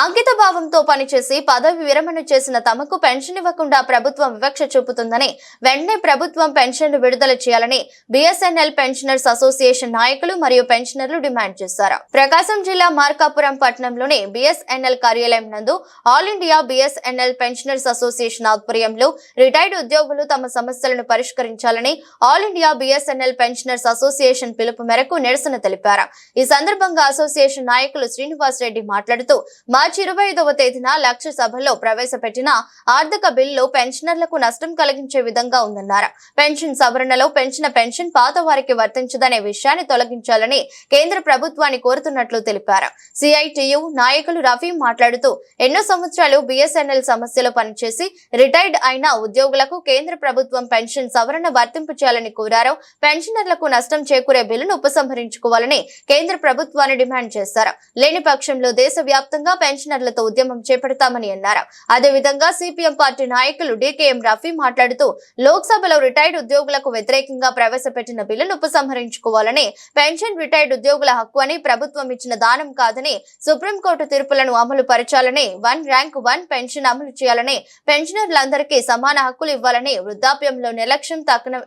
అంకిత భావంతో పనిచేసి పదవి విరమణ చేసిన తమకు పెన్షన్ ఇవ్వకుండా ప్రభుత్వం వివక్ష చూపుతుందని వెంటనే ప్రభుత్వం పెన్షన్లు విడుదల చేయాలని బీఎస్ఎన్ఎల్ పెన్షనర్స్ అసోసియేషన్ నాయకులు మరియు పెన్షనర్లు డిమాండ్ చేశారు. ప్రకాశం జిల్లా మార్కాపురం పట్టణంలోని బిఎస్ఎన్ఎల్ కార్యాలయం నందు all India BSNL pensioners association ఆధ్వర్యంలో రిటైర్డ్ ఉద్యోగులు తమ సమస్యలను పరిష్కరించాలని all India BSNL pensioners association పిలుపు మేరకు నిరసన తెలిపారు. ఈ సందర్భంగా అసోసియేషన్ నాయకులు శ్రీనివాస్ రెడ్డి మాట్లాడుతూ మార్చి ఇరవై ఐదవ తేదీన లక్ష సభలో ప్రవేశపెట్టిన ఆర్థిక బిల్లు పెన్షనర్లకు నష్టం కలిగించే విధంగా ఉందన్నారు. పెన్షన్ సవరణలో పెంచిన పెన్షన్ పాత వారికి వర్తించదనే విషయాన్ని తొలగించాలని కేంద్ర ప్రభుత్వాన్ని కోరుతున్నట్లు తెలిపారు. సిఐటియు నాయకులు రఫీ మాట్లాడుతూ ఎన్నో సంవత్సరాలు బిఎస్ఎన్ఎల్ సమస్యలో పనిచేసి రిటైర్డ్ అయిన ఉద్యోగులకు కేంద్ర ప్రభుత్వం పెన్షన్ సవరణ వర్తింపు చేయాలని కోరారు పెన్షనర్లకు నష్టం చేకూరే బిల్లును ఉపసంహరించుకోవాలని కేంద్ర ప్రభుత్వాన్ని డిమాండ్ చేశారు. లేని పక్షంలో దేశవ్యాప్తంగా పెన్షనర్లతో ఉద్యమం చేపడతామని అన్నారు. అదేవిధంగా సిపిఎం పార్టీ నాయకులు డికేఎం రఫీ మాట్లాడుతూ లోక్సభలో రిటైర్డ్ ఉద్యోగులకు వ్యతిరేకంగా ప్రవేశపెట్టిన బిల్లును ఉపసంహరించుకోవాలని పెన్షన్ రిటైర్డ్ ఉద్యోగుల హక్కు అని ప్రభుత్వం ఇచ్చిన దానం కాదని సుప్రీంకోర్టు తీర్పులను అమలు పరచాలని వన్ ర్యాంక్ వన్ పెన్షన్ అమలు చేయాలని పెన్షనర్లందరికీ సమాన హక్కులు ఇవ్వాలని వృద్ధాప్యంలో నిర్లక్ష్యం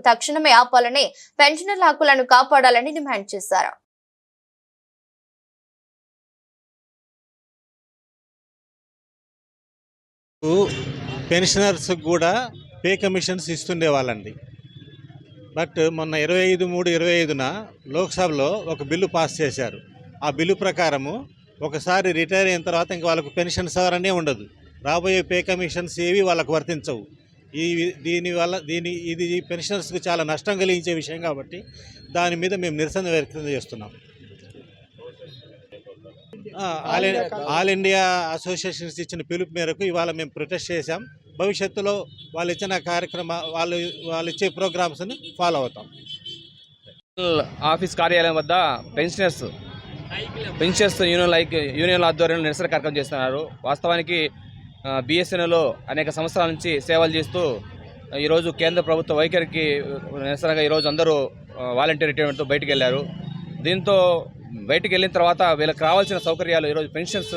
తక్షణమే ఆపాలని పెన్షనర్ల హక్కులను కాపాడాలని డిమాండ్ చేశారు. పెన్షనర్స్ కూడా పే కమిషన్స్ ఇస్తుండే వాళ్ళండి. బట్ మొన్న ఇరవై ఐదు మూడు ఇరవై ఐదున లోక్సభలో ఒక బిల్లు పాస్ చేశారు. ఆ బిల్లు ప్రకారము ఒకసారి రిటైర్ అయిన తర్వాత ఇంక వాళ్ళకు పెన్షన్ సవరణే ఉండదు. రాబోయే పే కమిషన్స్ ఏవి వాళ్ళకు వర్తించవు. ఈ దీని వల్ల దీని ఇది పెన్షనర్స్కి చాలా నష్టం కలిగించే విషయం కాబట్టి దాని మీద మేము నిరసన వ్యక్తం చేస్తున్నాం. ఆల్ ఆల్ ఇండియా అసోసియేషన్స్ ఇచ్చిన పిలుపు మేరకు ఇవాళ మేము ప్రొటెస్ట్ చేశాం. భవిష్యత్తులో వాళ్ళు ఇచ్చిన కార్యక్రమ వాళ్ళు వాళ్ళు ఇచ్చే ప్రోగ్రామ్స్ని ఫాలో అవుతాం. ఆఫీస్ కార్యాలయం వద్ద pensioners pensioners union like union ఆధ్వర్యంలో నిరసన కార్యక్రమం చేస్తున్నారు. వాస్తవానికి బిఎస్ఎన్ఎల్లో అనేక సంవత్సరాల నుంచి సేవలు చేస్తూ ఈరోజు కేంద్ర ప్రభుత్వ వైఖరికి నిరసనగా ఈరోజు అందరూ వాలంటీర్ రిటైర్మెంట్తో బయటికి వెళ్ళారు దీంతో బయటికి వెళ్ళిన తర్వాత వీళ్ళకి రావాల్సిన సౌకర్యాలు ఈరోజు పెన్షన్స్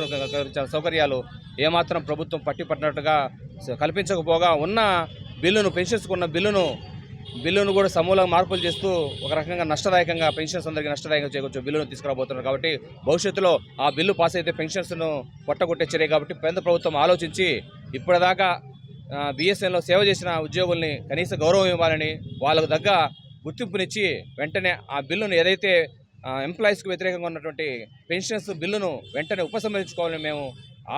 సౌకర్యాలు ఏమాత్రం ప్రభుత్వం పట్టి పట్టినట్టుగా కల్పించకపోగా ఉన్న బిల్లును పెన్షన్స్కు ఉన్న బిల్లును బిల్లును కూడా సమూల మార్పులు చేస్తూ ఒక రకంగా నష్టదాయకంగా పెన్షన్స్ అందరికీ నష్టదాయకంగా చేయవచ్చు బిల్లును తీసుకురాబోతున్నారు. కాబట్టి భవిష్యత్తులో ఆ బిల్లు పాస్ అయితే పెన్షన్స్ను పొట్టగొట్టే చర్య కాబట్టి కేంద్ర ప్రభుత్వం ఆలోచించి ఇప్పటిదాకా బిఎస్ఎన్లో సేవ చేసిన ఉద్యోగుల్ని కనీస గౌరవం ఇవ్వాలని వాళ్ళకు తగ్గ గుర్తింపునిచ్చి వెంటనే ఆ బిల్లును ఏదైతే ఎంప్లాయీస్కి వ్యతిరేకంగా ఉన్నటువంటి పెన్షన్స్ బిల్లును వెంటనే ఉపసంహరించుకోవాలని మేము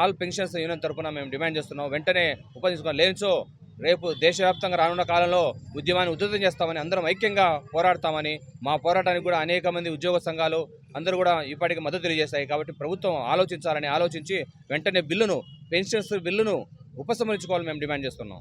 ఆల్ పెన్షన్స్ యూనియన్ తరఫున మేము డిమాండ్ చేస్తున్నాం. వెంటనే ఉపయోగించుకోవాలి లేనిచో రేపు దేశవ్యాప్తంగా రానున్న కాలంలో ఉద్యమాన్ని ఉధృతం చేస్తామని అందరం ఐక్యంగా పోరాడతామని మా పోరాటానికి కూడా అనేక మంది ఉద్యోగ సంఘాలు అందరూ కూడా ఇప్పటికి మద్దతు తెలియజేస్తాయి కాబట్టి ప్రభుత్వం ఆలోచించాలని ఆలోచించి వెంటనే బిల్లును పెన్షన్స్ బిల్లును ఉపసంహరించుకోవాలని మేము డిమాండ్ చేస్తున్నాం.